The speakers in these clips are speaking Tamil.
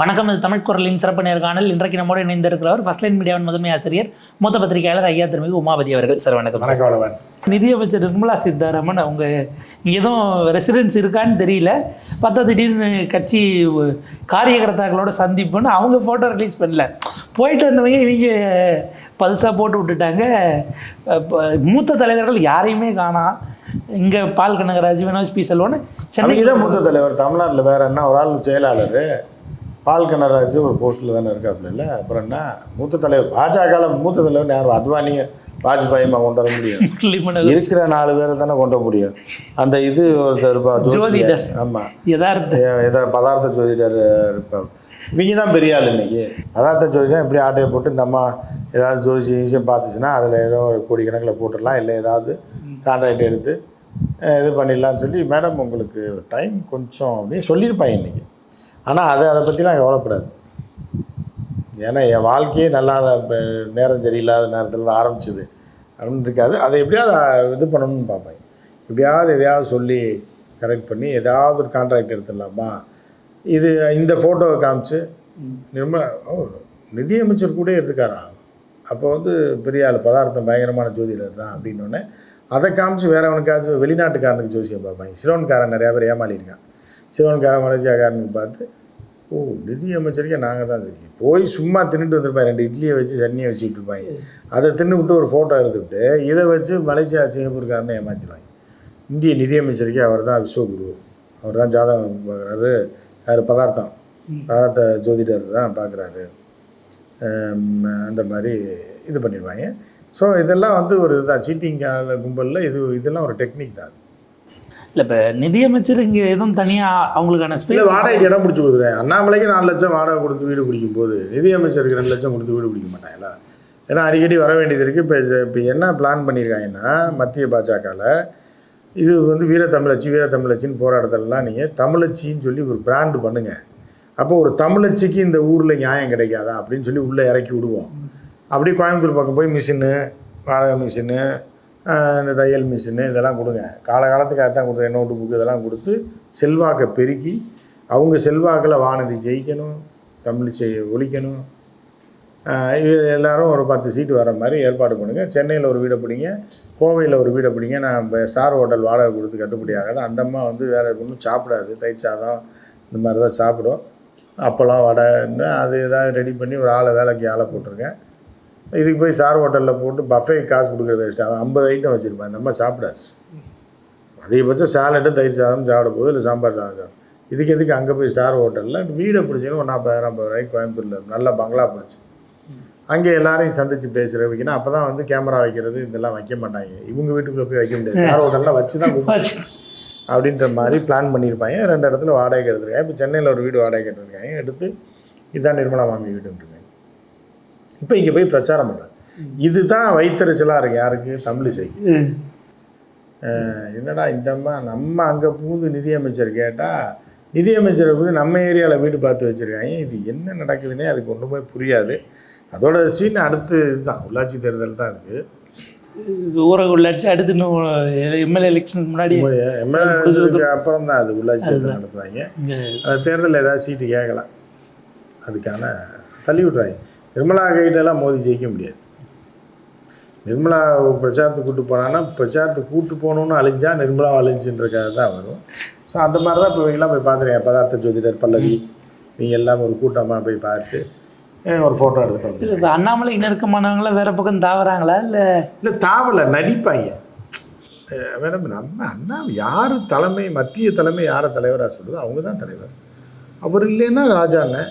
வணக்கம் இது தமிழ் குரலின் சிறப்பு நேர்காணல். இன்றைக்கு நம்மோடு இணைந்திருக்கிறவர் ஃபர்ஸ்ட் லைன் மீடியாவின் முதன்மை ஆசிரியர் மூத்த பத்திரிகையாளர் ஐயா திருமிகு உமாபதி அவர்கள். சார் வணக்கம். வணக்கம் நிதியமைச்சர் நிர்மலா சீதாராமன் அவங்க இங்கே எதுவும் ரெசிடென்ஸ் இருக்கான்னு தெரியல. பார்த்தா திடீர்னு கட்சி காரியகர்த்தாக்களோட சந்திப்புன்னு அவங்க ஃபோட்டோ ரிலீஸ் பண்ணல. போயிட்டு வந்தவங்க இவங்க பல்சாக போட்டு விட்டுட்டாங்க. மூத்த தலைவர்கள் யாரையுமே காணாம் இங்கே பால் கனகராஜ் வினோஜ் பி செல்வன் அவங்க தான் மூத்த தலைவர் தமிழ்நாட்டில் வேற என்ன? ஒரு ஆள் செயலாளர். பால் கனராஜ் ஒரு போஸ்ட்டில் தானே இருக்காப்புல இல்லை? அப்புறம் என்ன? மூத்த தலைவர் பாஜகவில் மூத்த தலைவர் யார்? அத்வானி வாஜ்பாயுமா கொண்டு வர முடியும்? இருக்கிற நாலு பேரை தானே கொண்டு வர முடியும். அந்த இது ஒருத்தர் ஜோதிடர். ஆமாம் யதார்த்த ஏதோ பதார்த்த ஜோதிடர் இருப்பார் இவங்க தான் பெரிய ஆள் இன்னைக்கு. பதார்த்த ஜோதிடம் எப்படி ஆட்டையை போட்டு இந்த அம்மா ஏதாவது ஜோதிச்சு ஈஸியம் பார்த்துச்சுன்னா அதில் ஏதோ ஒரு கோடிக்கணக்கில் போட்டுடலாம் இல்லை ஏதாவது கான்ட்ராக்ட் எடுத்து இது பண்ணிடலாம்னு சொல்லி மேடம் உங்களுக்கு டைம் கொஞ்சம் அப்படின்னு சொல்லியிருப்பாங்க இன்னைக்கு. ஆனால் அதை அதை பற்றிலாம் கவலைப்படாது. ஏன்னா என் வாழ்க்கையே நல்லா நேரம் சரியில்லாத நேரத்தில் தான் ஆரம்பிச்சிது அப்படின்னு இருக்காது. அதை எப்படியாவது இது பண்ணணும்னு பார்ப்பேன். எப்படியாவது எதையாவது சொல்லி கரெக்ட் பண்ணி ஏதாவது ஒரு கான்ட்ராக்ட் எடுத்துடலாமா? இது இந்த ஃபோட்டோவை காமிச்சு நிர்மலா ஓ நிதியமைச்சர் கூட இருக்காரா? அப்போ வந்து பெரிய ஆள் பதார்த்தம் பயங்கரமான ஜோதிடர் தான் அப்படின்னோடனே அதை காமிச்சு வேறவனுக்காச்சும் வெளிநாட்டுக்காரனுக்கு ஜோசியம் பார்ப்பாங்க. சிலோன்காரன் நிறையா பேர் ஏமாளிருக்கான் சிலோன்காரன் மலேசியாக்காரனுக்கு பார்த்து ஓ நிதி அமைச்சருக்கே நாங்கள் தான் தெரியும் போய் சும்மா தின்னுட்டு வந்திருப்பாங்க ரெண்டு இட்லியை வச்சு சட்னியை வச்சுட்டு இருப்பாங்க. அதை தின்னு விட்டு ஒரு ஃபோட்டோ எடுத்துக்கிட்டு இதை வச்சு மலேசியா சிங்கப்பூர்காரனை ஏமாற்றிடுவாங்க இந்திய நிதியமைச்சருக்கே அவர் தான் விஸ்வகுரு. அவர் தான் ஜாதகம் பார்க்குறாரு. யார்? பதார்த்தம். பதார்த்த ஜோதிடர் தான் பார்க்குறாரு. அந்த மாதிரி இது பண்ணிடுவாங்க. ஸோ இதெல்லாம் வந்து ஒரு இதான் சீட்டிங் கும்பலில் இது இதெல்லாம் ஒரு டெக்னிக் தான் இல்லை இப்போ நிதியமைச்சர் இங்கே எதுவும் தனியாக அவங்களுக்கான இல்லை ஸ்பேஸ் வாடகைக்கு இடம் பிடிச்சி கொடுக்குறேன். அண்ணாமலைக்கு நாலு லட்சம் வாடகை கொடுத்து வீடு பிடிக்கும் போது நிதியமைச்சருக்கு ரெண்டு லட்சம் கொடுத்து வீடு பிடிக்க மாட்டாங்களா? ஏன்னா அடிக்கடி வர வேண்டியது இருக்குது இப்போ இப்போ என்ன பிளான் பண்ணியிருக்காங்கன்னா மத்திய பாஜகவில் இது வந்து வீரத்தமிழச்சி வீரத்தமிழச்சின்னு போராட்டத்திலலாம் நீங்கள் தமிழச்சின்னு சொல்லி ஒரு பிராண்டு பண்ணுங்கள் அப்போ ஒரு தமிழச்சிக்கு இந்த ஊரில் நியாயம் கிடைக்காதா அப்படின்னு சொல்லி உள்ளே இறக்கி விடுவோம். அப்படியே கோயம்புத்தூர் பக்கம் போய் மிஷினு வாடகை மிஷினு இந்த தையல் மிஷினு இதெல்லாம் கொடுங்க. காலகாலத்துக்கு அதுதான் கொடுக்குறேன். நோட்டு புக்கு இதெல்லாம் கொடுத்து செல்வாக்கை பெருக்கி அவங்க செல்வாக்கில் வானதி ஜெயிக்கணும் தமிழிசை ஒழிக்கணும். இது எல்லோரும் ஒரு பத்து சீட்டு வர மாதிரி ஏற்பாடு பண்ணுங்கள் சென்னையில் ஒரு வீடை பிடிங்க. கோவையில் ஒரு வீடை பிடிங்க. நான் இப்போ ஸ்டார் ஹோட்டல் வாடகை கொடுத்து கட்டுப்படி ஆகாது. அந்த அம்மா வந்து வேறு ஒன்றும் சாப்பிடாது. தயிர் சாதம் இந்த மாதிரி தான் சாப்பிடும். அப்பளம் வடைன்னு அது ஏதாவது ரெடி பண்ணி ஒரு ஆளை வேலைக்கு ஆளை போட்டிருக்கேன். இதுக்கு போய் ஸ்டார் ஹோட்டலில் போட்டு பஃபே காசு கொடுக்குற வேஸ்ட் அவன் ஐம்பது ஐட்டம் வச்சுருப்பான். இந்த மாதிரி சாப்பிடாது. அதிகபட்சம் சாலட்டும் தயிர் சாதம் சாப்பிட போகுது இல்லை சாம்பார் சாதம் சாப்பிடும் இதுக்கு எதுக்கு அங்கே போய் ஸ்டார் ஹோட்டலில்? வீடை பிடிச்சின்னு ஒரு நாற்பதாயிரம் ஐம்பது ரூபாய்க்கு கோயம்புத்தூரில் நல்ல பங்களா பிடிச்சி. அங்கே எல்லாரையும் சந்தித்து பேசுகிற வைக்கணும். அப்போ தான் வந்து கேமரா வைக்கிறது இதெல்லாம் வைக்க மாட்டாங்க. இவங்க வீட்டுக்குள்ளே போய் வைக்க முடியாது. ஸ்டார் ஹோட்டலில் வச்சு தான் அப்படின்ற மாதிரி பிளான் பண்ணியிருப்பாங்க. ரெண்டு இடத்துல வாடகை எடுத்துருக்காங்க. இப்போ சென்னையில் ஒரு வீடு வாடகை எடுத்துருக்காங்க. எடுத்து இதுதான் நிர்மலா மாமி வீடுன்றிருக்காங்க இப்போ இங்கே போய் பிரச்சாரம் பண்ணுறாங்க இதுதான் வைத்தறிச்சலாக இருக்குது யாருக்கு? தமிழிசைக்கு அஹ் என்னடா இந்த அம்மா? நம்ம அங்கே புகுந்து நிதியமைச்சர் கேட்டால் நிதியமைச்சரை போய் நம்ம ஏரியாவில் வீடு பார்த்து வச்சுருக்காங்க. இது என்ன நடக்குதுன்னே அதுக்கு ஒன்றுமே புரியாது. அதோட சீன் அடுத்து இதுதான். உள்ளாட்சி தேர்தல் தான் இருக்குது ஊரக உள்ளாட்சி அடுத்து இன்னும் எம்எல்ஏ எலெக்ஷனுக்கு முன்னாடி எம்எல்ஏ அப்புறம் தான் அது உள்ளாட்சி தேர்தல் நடத்துவாங்க. அந்த தேர்தலில் ஏதாவது சீட்டு கேட்கலாம். அதுக்கான தள்ளி விட்றாங்க நிர்மலா கைட்டெல்லாம் மோதி ஜெயிக்க முடியாது. நிர்மலா பிரச்சாரத்துக்கு கூட்டு போனான்னா பிரச்சாரத்துக்கு கூட்டு போகணுன்னு அழிஞ்சா நிர்மலா அழிஞ்சுன்றக்காக தான் வரும். ஸோ அந்த மாதிரி தான் இப்போ இவங்கெல்லாம் போய் பார்த்துருக்கேன் பதார்த்த ஜோதிடர் பல்லவி நீங்கள் எல்லாம் ஒரு கூட்டமாக போய் பார்த்து ஒரு ஃபோட்டோ எடுத்துட்டு இப்போ அண்ணாமலை நெருக்கமானவங்கள வேற பக்கம் தாவறாங்களா? இல்லை இல்லை தாவலை நடிப்பாங்க. மேடம் நம்ம அண்ணா யார் தலைமை மத்திய தலைமை யாரை தலைவராக சொல்லுதோ அவங்க தான் தலைவர். அவர் இல்லைன்னா ராஜா அண்ணன்.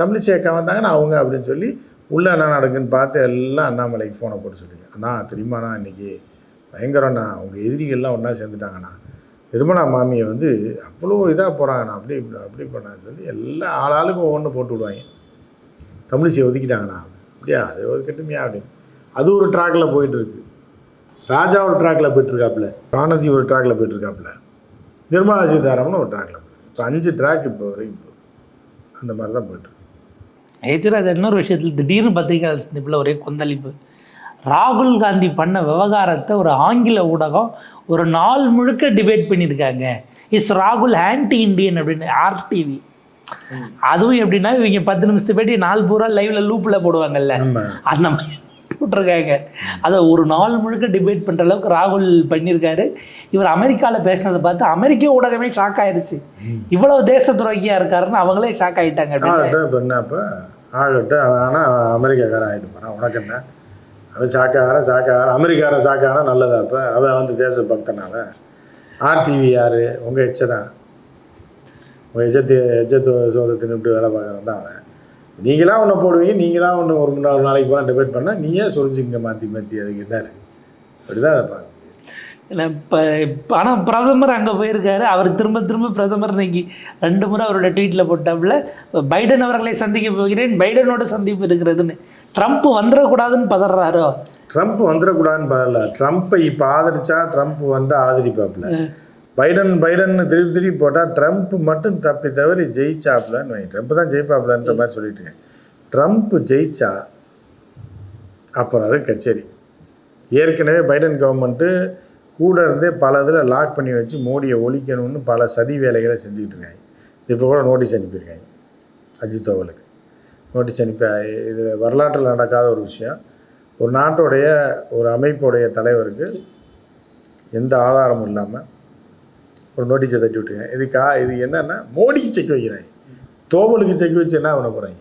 தமிழிசை அக்கா வந்தாங்கன்னா அவங்க அப்படின்னு சொல்லி உள்ளே என்ன நடக்குன்னு பார்த்து எல்லாம் அண்ணாமலைக்கு ஃபோனை போட்டு சொல்லிங்க அண்ணா தெரியுமாண்ணா இன்றைக்கி பயங்கரம்ண்ணா அவங்க எதிரிகள்லாம் ஒன்றா சேர்ந்துட்டாங்கண்ணா. நிர்மலா மாமியை வந்து அவ்வளோ இதாக போகிறாங்கண்ணா அப்படி இப்படி அப்படி பண்ணான்னு சொல்லி எல்லா ஆளாளுக்கும் ஒவ்வொன்று போட்டு விடுவாங்க. தமிழிசை ஒதுக்கிட்டாங்கண்ணா. அப்படியா? அது ஒதுக்கட்டுமையா அப்படின்னு. அது ஒரு ட்ராக்கில் போயிட்டுருக்கு. ராஜா ஒரு ட்ராக்கில் போயிட்டுருக்காப்புல. வானதி ஒரு ட்ராக்கில் போயிட்டுருக்காப்புல. நிர்மலா சீதாராமன் ஒரு ட்ராக்கில் இப்போ அஞ்சு ட்ராக் இப்போ வரைக்கும் இப்போ அந்த மாதிரி தான் போயிட்டுருக்கு. ஏச்சராஜ் இன்னொரு விஷயத்தில் திடீர்னு பத்திரிகையாளர் சந்திப்பில் ஒரே கொந்தளிப்பு. ராகுல் காந்தி பண்ண விவகாரத்தை ஒரு ஆங்கில ஊடகம் ஒரு நாள் முழுக்க டிபேட் பண்ணியிருக்காங்க. இஸ் ராகுல் ஆன்டி இண்டியன் அப்படின்னு ஆர்டிவி அதுவும் எப்படின்னா இவங்க பத்து நிமிஷத்து பேட்டி நாள் பூரா லைவ்ல லூப்ல போடுவாங்கல்ல. அந்த மாதிரி. போட்டிருக்காங்க. அதை ஒரு நாள் முழுக்க டிபேட் பண்ணுற அளவுக்கு ராகுல் பண்ணியிருக்காரு. இவர் அமெரிக்காவில் பேசினதை பார்த்து அமெரிக்க ஊடகமே ஷாக் ஆயிருச்சு. இவ்வளவு தேச துரோகியா இருக்காருன்னு அவங்களே ஷாக் ஆகிட்டாங்க ஆகட்டும் ஆனால் அமெரிக்காக்காரன் ஆகிட்டு போகிறான் உனக்கு என்ன? அவன் சாக்காரன் சாக்காரன் அமெரிக்காரன் சாக்காரன் நல்லதா இப்போ அவன் வந்து தேச பக்தனால ஆர்டிவி யார்? உங்கள் எச்ச தான். உங்கள் எச்சத்து எச்சத்து சோதத்தை இப்படி வேலை பார்க்குறவன் தான் அவன். நீங்களா ஒன்று போடுவீங்க நீங்களா ஒன்று ஒரு ஒரு நாளைக்கு போனால் டிபேட் பண்ணால் நீயே சொரிஞ்சுங்க மாற்றி மாற்றி அதுக்கு என்ன இருக்குது அப்படி தான் பார்க்க ஏன்னா இப்போ ஆனால் பிரதமர் அங்கே போயிருக்காரு. அவர் திரும்ப திரும்ப பிரதமர் இன்னைக்கு ரெண்டு முறை அவரோட ட்வீட்டில் போட்டாப்புல பைடன் அவர்களை சந்திக்க போகிறேன் பைடனோட சந்திப்பு இருக்கிறதுன்னு. ட்ரம்ப் வந்துடக்கூடாதுன்னு பதறாரோ? ட்ரம்ப் வந்துடக்கூடாதுன்னு பாடல ட்ரம்ப்பை இப்போ ஆதரிச்சா ட்ரம்ப் வந்து ஆதரிப்பாப்புல. பைடன் பைடன் திருப்பி திருப்பி போட்டால் ட்ரம்ப் மட்டும் தப்பி தவறி ஜெயிச்சாப்புலன்னு வை ட்ரம்ப் தான் ஜெயிப்பாப்புலன்ற மாதிரி சொல்லிட்டு இருக்கேன் ட்ரம்ப் ஜெயிச்சா அப்புறம் கச்சேரி. ஏற்கனவே பைடன் கவர்மெண்ட்டு கூட இருந்தே பல இதில் லாக் பண்ணி வச்சு மோடியை ஒழிக்கணும்னு பல சதி வேலைகளை செஞ்சுக்கிட்டு இருக்காங்க. இப்போ கூட நோட்டீஸ் அனுப்பியிருக்காங்க. அஜித் தோவலுக்கு நோட்டீஸ் அனுப்பி இது வரலாற்றில் நடக்காத ஒரு விஷயம். ஒரு நாட்டுடைய ஒரு அமைப்புடைய தலைவருக்கு எந்த ஆதாரமும் இல்லாமல் ஒரு நோட்டீஸை தட்டி விட்டுருக்கேன் இதுக்கா இது என்னென்னா மோடிக்கு செக் வைக்கிறாங்க. தோவலுக்கு செக் வச்சு என்ன பண்ண போகிறாங்க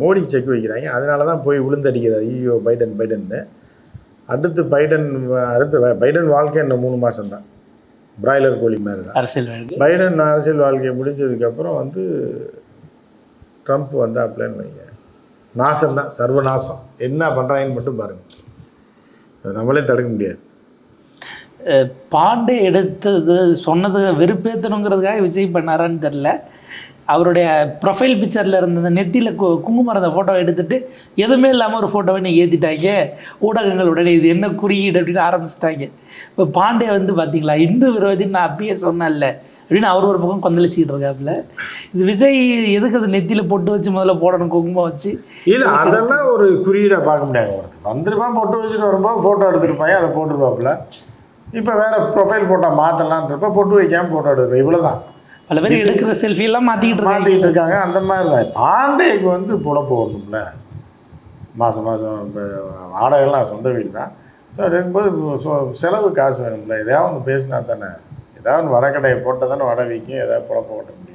மோடிக்கு செக் வைக்கிறாங்க. அதனால தான் போய் விழுந்தடிக்கிறார் ஐயோ பைடன் பைடன்னு. அடுத்து பைடன் அடுத்து பைடன் வாழ்க்கை இன்னும் மூணு மாதம் தான் பிராய்லர் கோழி மாதிரி தான் அரசியல் பைடன் அரசியல் வாழ்க்கை முடிஞ்சதுக்கப்புறம் வந்து ட்ரம்ப் வந்தாப்லன்னு வைங்க. நாசம் தான் சர்வநாசம். என்ன பண்ணுறாங்கன்னு மட்டும் பாருங்கள் அது நம்மளே தடுக்க முடியாது. பாண்டே எடுத்தது சொன்னது வெறுப்பேற்றணுங்கிறதுக்காக விஜய் பண்ணாரான்னு தெரில அவருடைய ப்ரொஃபைல் பிக்சரில் இருந்த நெத்தியில் கு குங்குமம் இருந்த ஃபோட்டோ எடுத்துட்டு எதுவுமே இல்லாமல் ஒரு ஃபோட்டோவை நீ ஏற்றிட்டாங்க ஊடகங்கள் உடனே இது என்ன குறியீடு அப்படின்னு ஆரம்பிச்சிட்டாங்க. இப்போ பாண்டே வந்து பார்த்தீங்களா இந்து விரோதின்னு நான் அப்பயே சொன்னேன்ல அப்படின்னு அவர் ஒரு பக்கம் கொந்தளிச்சிக்கிட்டு இருக்காப்புல. இது விஜய் எதுக்கு அது நெத்தியில் பொட்டு வச்சு முதல்ல போடணும் குங்குமம் வச்சு? இல்லை அதெல்லாம் ஒரு குறியீடாக பார்க்க முடியாது. ஒருத்தர் வந்திருப்பான் பொட்டு வச்சுட்டு வரும்போது ஃபோட்டோ எடுத்துருப்பாங்க அதை போட்டுருப்பாப்புல இப்போ வேறு ப்ரொஃபைல் ஃபோட்டோ மாற்றலான்றப்ப பொட்டு வைக்காமல் ஃபோட்டோ எடுத்துருப்பேன் இவ்வளோ தான் பல பேர் எடுக்கிற செல்ஃபியெல்லாம் மாற்றிக்கிட்டு மாற்றிக்கிட்டு இருக்காங்க. அந்த மாதிரி தான். பாண்டேக்கு வந்து புலப்பு வரணும்ல மாதம் மாதம் இப்போ வாடகைலாம் சொந்த வீடு தான். ஸோ இருக்கும்போது சொ- செலவு காசு வேணும்ல. எதாவது ஒன்று பேசினா தானே. ஏதாவது ஒன்று வடக்கடையை போட்டால் தானே வடை விற்கும் ஏதாவது புலப்ப ஓட்ட முடியும்.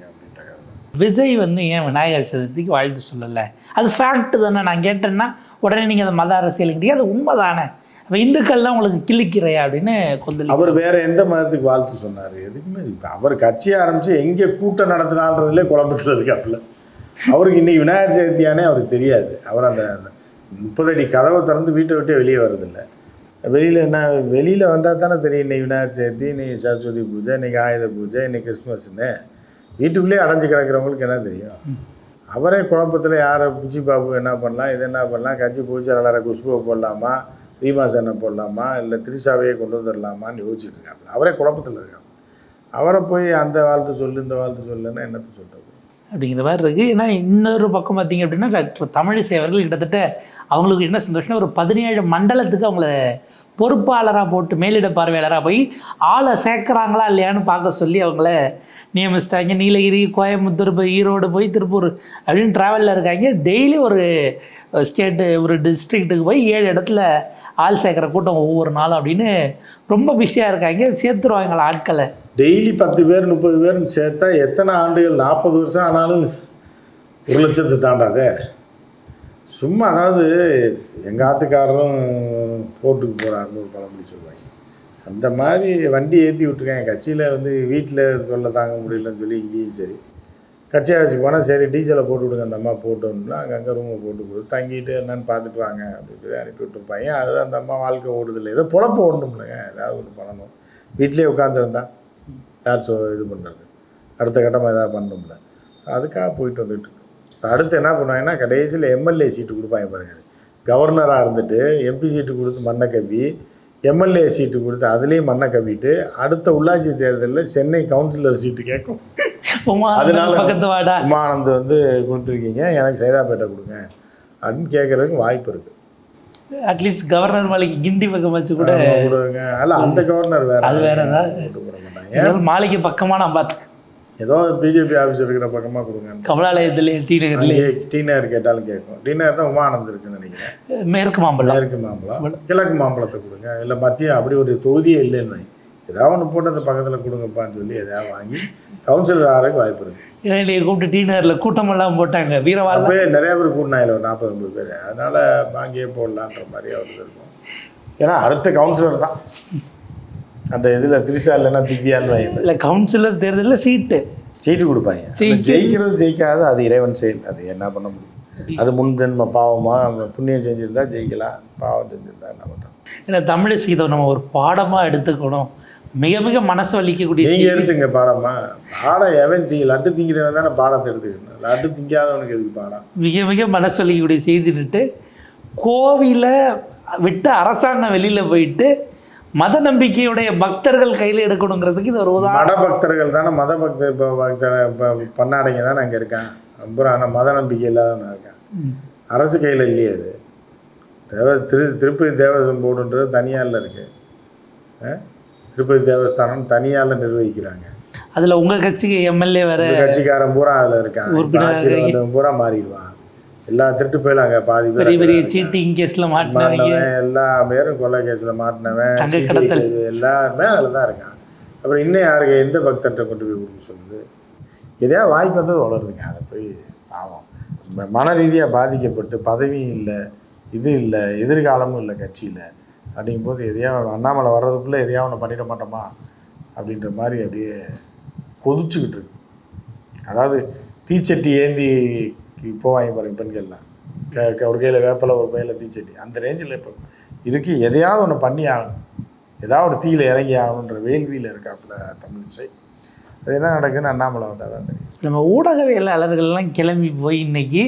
விஜய் வந்து ஏன் விநாயகர் சதுர்த்திக்கு வாழ்த்து சொல்லலை? அது ஃபேக்ட் தானே. நான் கேட்டேன்னா உடனே நீங்கள் அதை மத அரசியலுங்கிறீங்க அது உண்மை தானே அப்போ இந்துக்கள்லாம் உங்களுக்கு கிழிக்கிறையா அப்படின்னு கொந்தளி அவர் வேற எந்த மதத்துக்கு வாழ்த்து சொன்னார்? எதுக்குமே அவர் கட்சியை ஆரம்பித்து எங்கே கூட்டம் நடத்தினான்றதுலே குழப்பத்தில் இருக்காப்புல. அவருக்கு இன்னைக்கு விநாயகர் சதுர்த்தியானே அவருக்கு தெரியாது. அவர் அந்த முப்பது அடி கதவை திறந்து வீட்டை விட்டே வெளியே வரதில்லை வெளியில் என்ன வெளியில் வந்தால் தானே தெரியும் இன்னைக்கு விநாயகர் சதுர்த்தி இன்னைக்கு சரஸ்வதி பூஜை இன்னைக்கு ஆயுத பூஜை இன்னைக்கு கிறிஸ்மஸ்னு வீட்டுக்குள்ளேயே அடைஞ்சு கிடக்கிறவங்களுக்கு என்ன தெரியும்? அவரே குழப்பத்தில் யாரை புச்சி பாபு என்ன பண்ணலாம் இது என்ன பண்ணலாம் கட்சி பூச்சி பூச்சலாளரை குஷ்புவை போடலாமா ரீமாசனை போடலாமா இல்லை திரிசாவையே கொண்டு வந்துடலாமான்னு யோசிச்சுட்டு அவரே குழப்பத்தில் இருக்காங்க அவரை போய் அந்த வாழ்த்து சொல்லு இந்த வாழ்த்து சொல்லுன்னா என்னத்தை சொல்கிறது அப்படிங்கிற மாதிரி இருக்குது ஏன்னா இன்னொரு பக்கம் பார்த்தீங்க அப்படின்னா டாக்டர் தமிழிசை அவர்கள் கிட்டத்தட்ட அவங்களுக்கு என்ன சந்தோஷம்னா ஒரு பதினேழு மண்டலத்துக்கு அவங்கள பொறுப்பாளராக போட்டு மேலிட பார்வையாளராக போய் ஆளை சேர்க்குறாங்களா இல்லையான்னு பார்க்க சொல்லி அவங்கள நியமிச்சிட்டாங்க. நீலகிரி கோயம்புத்தூர் போய் ஈரோடு போய் திருப்பூர் அப்படின்னு ட்ராவலில் இருக்காங்க. டெய்லி ஒரு ஸ்டேட்டு ஒரு டிஸ்ட்ரிக்ட்டுக்கு போய் ஏழு இடத்துல ஆள் சேர்க்குற கூட்டம் ஒவ்வொரு நாளும் அப்படின்னு ரொம்ப பிஸியாக இருக்காங்க. சேர்த்துருவாங்களா ஆட்களை? டெய்லி பத்து பேர் முப்பது பேர்னு சேர்த்தா எத்தனை ஆண்டுகள்? நாற்பது வருஷம் ஆனாலும் ஒரு லட்சத்தை தாண்டாதே? சும்மா அதாவது எங்கள் ஆத்துக்காரரும் போர்ட்டுக்கு போகிறாருன்னு ஒரு பழமொழி சொல்லுவாங்க. அந்த மாதிரி வண்டி ஏற்றி விட்ருக்காங்க கட்சியில் வந்து வீட்டில் தொல்லை தாங்க முடியலன்னு சொல்லி இங்கேயும் சரி. கட்சி வச்சு போனால் சரி டீசலை போட்டு விடுங்க அந்த அம்மா போட்டோம்னா அங்கங்கே ரூமை போட்டு கொடுத்து தங்கிட்டு என்னன்னு பார்த்துட்டு வாங்க அப்படின்னு சொல்லி அனுப்பி விட்டுருப்பாங்க அது அந்த அம்மா வாழ்க்கை ஓடுதில்லை. ஏதோ பொழப்பு ஓடணும்லங்க. ஏதாவது ஒன்று பண்ணணும் வீட்டிலே உட்காந்துருந்தா யார் சொ இது பண்ணுறது அடுத்த கட்டமாக எதாவது பண்ணணும்ல. அதுக்காக போயிட்டு வந்துட்டு அடுத்து என்ன பண்ணுவாங்கன்னா கடைசியில் எம்எல்ஏ சீட்டு கொடுப்பாங்க பாருங்க. கவர்னராக இருந்துட்டு எம்பி சீட்டு கொடுத்து மண்ணை கவ்வி எம்எல்ஏ சீட்டு கொடுத்து அதுலேயும் மண்ணை கவ்விட்டு அடுத்த உள்ளாட்சி தேர்தலில் சென்னை கவுன்சிலர் சீட்டு கேட்கும். அதனால- உமானந்த் வந்து கொடுத்துருக்கீங்க எனக்கு சைதாப்பேட்டை கொடுங்க. அப்படின்னு கேட்குறதுக்கு வாய்ப்பு இருக்குது அட்லீஸ்ட் கவர்னர் மாளிகை கிண்டி பக்கம் வச்சு கூட கொடுங்க. அல்ல அந்த கவர்னர் வேற. அது மாட்டாங்க. இருந்தாலும் மாளிகை பக்கமாக நான் பார்த்துக்க ஏதோ பிஜேபி ஆஃபீஸ் இருக்கிற பக்கமாக கொடுங்க. கமலாலயத்துல டி நகர்ல. அங்கே டி நகர் கேட்டாலும் கேட்கும். டி நகர் தான் உமானந்த் இருக்குன்னு நினைக்கிறேன். மேற்கு மாம்பழம். மேற்கு மாம்பழம். கிழக்கு மாம்பழத்தை கொடுங்க. இல்லை மத்திய அப்படி ஒரு தொகுதியே இல்லைன்னு. ஏதாவது ஒன்று போட்டு அந்த பக்கத்தில் கொடுங்கப்பான்னு சொல்லி எதாவது வாங்கி கவுன்சிலர் ஆகிறதுக்கு வாய்ப்பு இருக்குது என்னைய கூப்பிட்டு டி நகர்ல கூட்டமெல்லாம் போட்டாங்க. வீரவாள் அப்போயே நிறைய பேர் கூட்டினாயில ஒரு நாற்பது ஐம்பது பேர். அதனால் வாங்கியே போடலான்ற மாதிரி அவருக்கு இருக்கும். ஏன்னா அடுத்த கவுன்சிலர் தான். அந்த இதில் திரிசா இல்லைன்னா திவ்யான்னு இல்ல கவுன்சிலர் தேர்தலில் சீட்டு சீட்டு கொடுப்பாங்க. ஜெயிக்கிறது ஜெயிக்காது அது இறைவன் செயல். அது என்ன பண்ண முடியும்? அது முன் ஜென்ம பாவமா? புண்ணியம் செஞ்சிருந்தா ஜெயிக்கலாம் பாவம் செஞ்சிருந்தா என்ன பண்ணுறோம் ஏன்னா தமிழ் சீதை நம்ம ஒரு பாடமா எடுத்துக்கணும். மிக மிக மனசு வலிக்கக்கூடிய நீங்க செய்தி. எடுத்துங்க பாடமா? பாடம் எவன் தீ லட்டு திங்கிறவன் தானே பாடத்தை எடுத்துக்கணும். லட்டு திங்காதவனுக்கு எதுக்கு பாடம்? மிக மிக மனசு வலிக்கக்கூடிய செய்தின்னுட்டு கோவில விட்டு அரசாங்கம் வெளியில போயிட்டு மத நம்பிக்கையுடைய பக்தர்கள் கையில எடுக்கணுங்கிறதுக்கு இது ஒரு உதாரணம். மத பக்தர்கள் தானே மத பக்தர் இப்போ பக்தர் இப்போ பண்ணாடைங்க தானே அங்கே இருக்கான் அப்புறம் ஆனால் மத நம்பிக்கை இல்லாதவன் இருக்கான் ம். அரசு கையில் இல்லையே அது. தேவ திரு திருப்பதி தேவஸ்வம் போர்டுன்றது தனியாரில் இருக்கு. ஆ? திருப்பதி தேவஸ்தானம் தனியாரில் நிர்வகிக்கிறாங்க. அதுல உங்க கட்சிக்கு எம்எல்ஏ வேற கட்சிக்காரன் பூரா அதில் இருக்கான். பூரா மாறிடுவான். எல்லா திருட்டு போயிலும் அங்கே பாதி பேர் பெரிய பெரிய. சீட்டிங் கேஸ்ல மாட்டினவங்க. எல்லா பேரும் கொலை கேஸில் மாட்டினவன் எல்லாருமே அதில் தான் இருக்கான். அப்புறம் இன்னும் யாருக்கு எந்த பக்தர்கிட்ட கொண்டு போய் கொடுக்க சொல்லுது எதையா வாய்ப்பு வந்து வளருதுங்க அதை போய் பாவம். மன ரீதியாக பாதிக்கப்பட்டு பதவியும் இல்லை இது இல்லை எதிர்காலமும் இல்லை கட்சியில். அப்படிங்கும்போது எதையா அண்ணாமலை வர்றதுக்குள்ளே எதையா ஒன்று பண்ணிட மாட்டோமா? அப்படின்ற மாதிரி அப்படியே கொதிச்சுக்கிட்டு இருக்கு. அதாவது தீச்சட்டி ஏந்தி போவாங்க பாருங்க பெண்கள்லாம் க க- ஒரு கையில் வேப்பலை ஒரு கையில் தீச்சட்டி அந்த ரேஞ்சில் இப்போ இதுக்கு எதையாவது ஒன்று பண்ணி ஆகணும். ஏதாவது ஒரு தீயில இறங்கி ஆகணுன்ற வேள்வியில் இருக்காப்புல தமிழிசை. அது என்ன நடக்குதுன்னு அண்ணாமலை வந்தால் தான் தெரியும் நம்ம ஊடகவியலாளர்கள்லாம் கிளம்பி போய் இன்னைக்கு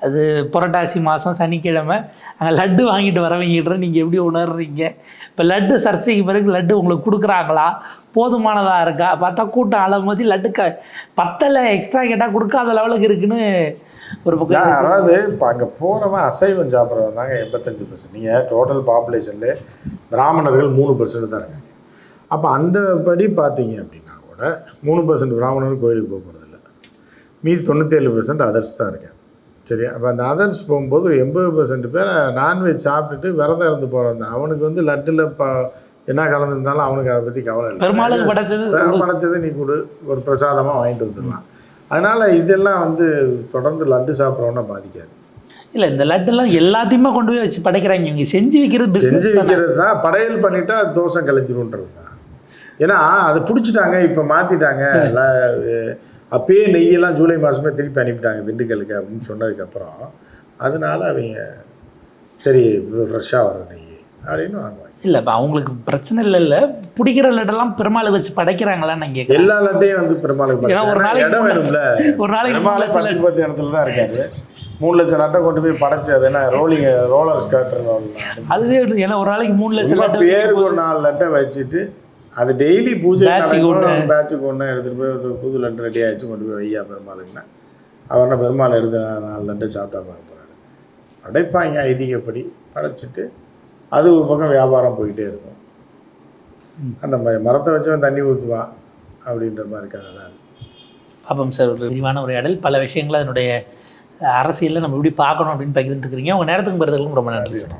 அது புரட்டாசி மாதம் சனிக்கிழமை அங்கே லட்டு வாங்கிட்டு வரவங்கிட்ட நீங்கள் எப்படி உணர்றீங்க? இப்போ லட்டு சர்ச்சைக்கு பிறகு லட்டு உங்களுக்கு கொடுக்குறாங்களா? போதுமானதாக இருக்கா? பார்த்தா கூட்டம் அளமதி லட்டு க பத்தலை எக்ஸ்ட்ரா கேட்டால் கொடுக்காத லெவலுக்கு இருக்குன்னு ஒரு பக்கம் அதாவது இப்போ அங்கே போகிறவன் அசைவம் சாப்பிட்றவன் தாங்க எண்பத்தஞ்சு பர்சன்ட் நீங்கள் டோட்டல் பாப்புலேஷன்லேயே பிராமணர்கள் மூணு பர்சன்ட் தான் இருக்காங்க. அப்போ அந்த படி பார்த்தீங்க அப்படின்னா கூட மூணு பர்சன்ட் பிராமணர்கள் கோயிலுக்கு போக போகிறதில்ல மீதி தொண்ணூற்றேழு பர்சன்ட் அதர்ஸ் தான் இருக்காங்க. சரி அப்போ அந்த அதர்ஸ் போகும்போது ஒரு எண்பது பர்சன்ட் பேர் நான்வெஜ் சாப்பிட்டுட்டு விரதம் இருந்து போகிறவன் தான். அவனுக்கு வந்து லட்டில் ப என்ன கலந்துருந்தாலும் அவனுக்கு அதை பற்றி கவலை இல்லை. பெருமாளுக்கு படைச்சது படைச்சது நீ கொடு. ஒரு பிரசாதமாக வாங்கிட்டு வந்துடலாம் அதனால் இதெல்லாம் வந்து தொடர்ந்து லட்டு சாப்பிட்றவன பாதிக்காது. இல்லை இந்த லட்டுலாம் எல்லாத்தையுமே கொண்டு போய் வச்சு படைக்கிறாங்க. இவங்க செஞ்சு வைக்கிறது செஞ்சு வைக்கிறது தான். படையல் பண்ணிட்டா தோசை கழிச்சிருன்றது தான் ஏன்னா அதை பிடிச்சிட்டாங்க இப்போ மாற்றிட்டாங்க அப்பயே நெய்யெல்லாம் ஜூலை மாதமே திருப்பி அனுப்பிட்டாங்க திண்டுக்கலுக்கு அப்படின்னு சொன்னதுக்கப்புறம். அதனால அவங்க சரி ஃப்ரெஷ்ஷாக வர நெய் அப்படின்னு வாங்குவாங்க. இல்லை அவங்களுக்கு பிரச்சனை இல்லை இல்லை. பிடிக்கிற லட்டெல்லாம் பெருமாளை வச்சு படைக்கிறாங்களான்னு நான் கேட்குறேன் எல்லா லட்டையும் வந்து பெருமாளுக்கு ஒரு. நாளைக்கு இடம் வேணும்ல. ஒரு நாளைக்கு பத்து பத்து இடத்துல தான் இருக்காரு. மூணு லட்சம் லட்டை கொண்டு போய் படைச்சு அது என்ன ரோலிங் ரோலர் ஸ்கேட்டர் அதுவே ஏன்னா ஒரு நாளைக்கு மூணு லட்சம் பேருக்கு ஒரு நாலு லட்டை வச்சுட்டு அது டெய்லி பூஜை. பேட்சுக்கு ஒன்று எடுத்துகிட்டு போய் புது லட்டு ரெடி ஆயிடுச்சு கொண்டு போய் வையா பெருமாளுக்குன்னா. அவர் என்ன பெருமாள் எடுத்து நாலு லட்டு சாப்பிட்டா பார்க்க போகிறாரு படைப்பாங்க ஐதீகப்படி. படைச்சிட்டு அது ஒரு பக்கம் வியாபாரம் போயிட்டே இருக்கும். அந்த மாதிரி மரத்தை வச்சவன் தண்ணி ஊற்றுவான் அப்படின்ற மாதிரி கதை தான் அது. பாப்பம் சார் ஒரு விரிவான உரையாடல். பல விஷயங்களை அதனுடைய அரசியலில் நம்ம எப்படி பார்க்கணும் அப்படின்னு பகிர்ந்துருக்கிறீங்க. உங்கள் நேரத்துக்கு பெறுதலுக்கும் ரொம்ப நன்றி சார்.